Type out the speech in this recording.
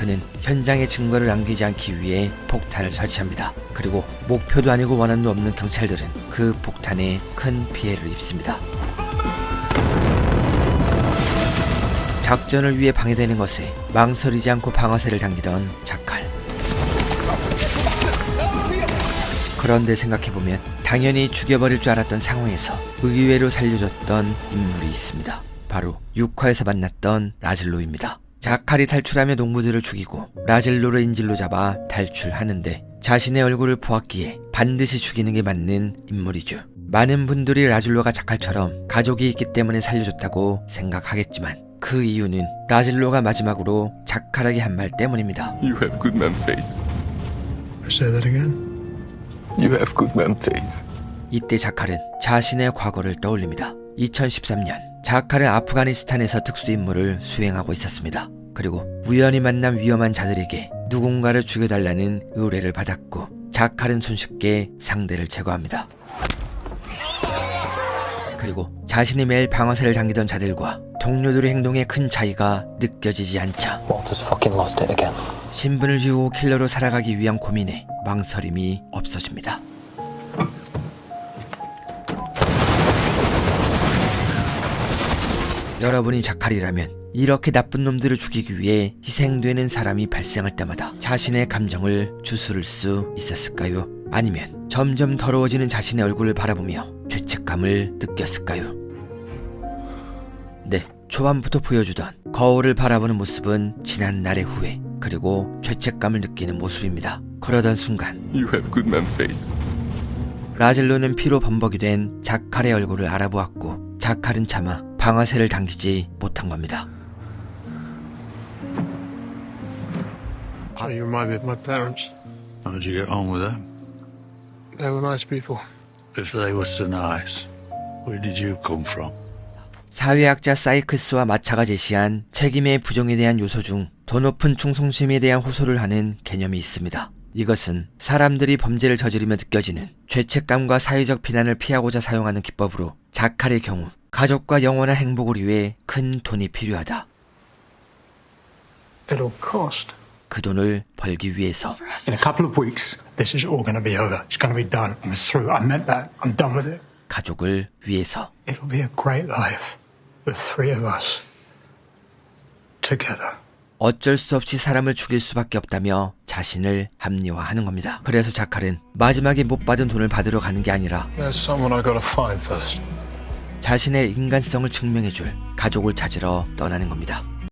그는 현장에 증거를 남기지 않기 위해 폭탄을 설치합니다. 그리고 목표도 아니고 원한도 없는 경찰들은 그 폭탄에 큰 피해를 입습니다. 작전을 위해 방해되는 것에 망설이지 않고 방아쇠를 당기던 자칼. 그런데 생각해보면 당연히 죽여버릴 줄 알았던 상황에서 의외로 살려줬던 인물이 있습니다. 바로 6화에서 만났던 라질로입니다. 자칼이 탈출하며 농부들을 죽이고 라질로를 인질로 잡아 탈출하는데 자신의 얼굴을 보았기에 반드시 죽이는 게 맞는 인물이죠. 많은 분들이 라질로가 자칼처럼 가족이 있기 때문에 살려줬다고 생각하겠지만 그 이유는 라질로가 마지막으로 자칼에게 한 말 때문입니다. You have good man face. Say that again. You have good man face. 이때 자칼은 자신의 과거를 떠올립니다. 2013년 자칼은 아프가니스탄에서 특수임무를 수행하고 있었습니다. 그리고 우연히 만난 위험한 자들에게 누군가를 죽여달라는 의뢰를 받았고 자칼은 손쉽게 상대를 제거합니다. 그리고 자신이 매일 방아쇠를 당기던 자들과 동료들의 행동에 큰 차이가 느껴지지 않자. 신분을 지우고 킬러로 살아가기 위한 고민에 망설임이 없어집니다. 여러분이 자칼이라면 이렇게 나쁜 놈들을 죽이기 위해 희생되는 사람이 발생할 때마다 자신의 감정을 주스를 수 있었을까요? 아니면 점점 더러워지는 자신의 얼굴을 바라보며 죄책감을 느꼈을까요? 네, 초반부터 보여주던 거울을 바라보는 모습은 지난 날의 후회 그리고 죄책감을 느끼는 모습입니다. 그러던 순간 You have good man face. 라젤로는 피로 범벅이 된 자칼의 얼굴을 알아보았고 자칼은 차마 방아쇠를 당기지 못한 겁니다. Oh, you remind me of my parents. How'd you get on with them? They were nice people. If they were so nice, where did you come from? 사회학자 사이크스와 마차가 제시한 책임의 부정에 대한 요소 중 더 높은 충성심에 대한 호소를 하는 개념이 있습니다. 이것은 사람들이 범죄를 저지르며 느껴지는 죄책감과 사회적 비난을 피하고자 사용하는 기법으로 자칼의 경우 가족과 영원한 행복을 위해 큰 돈이 필요하다. It'll cost. 그 돈을 벌기 위해서 In a couple of weeks, this is all going to be over. It's going to be done. I'm through. I meant that. I'm done with it. 가족을 위해서 It'll be a great life. The three of us. Together. 어쩔 수 없이 사람을 죽일 수밖에 없다며 자신을 합리화하는 겁니다. 그래서 자칼은 마지막에 못 받은 돈을 받으러 가는 게 아니라 There's someone I gotta find first. 자신의 인간성을 증명해줄 가족을 찾으러 떠나는 겁니다.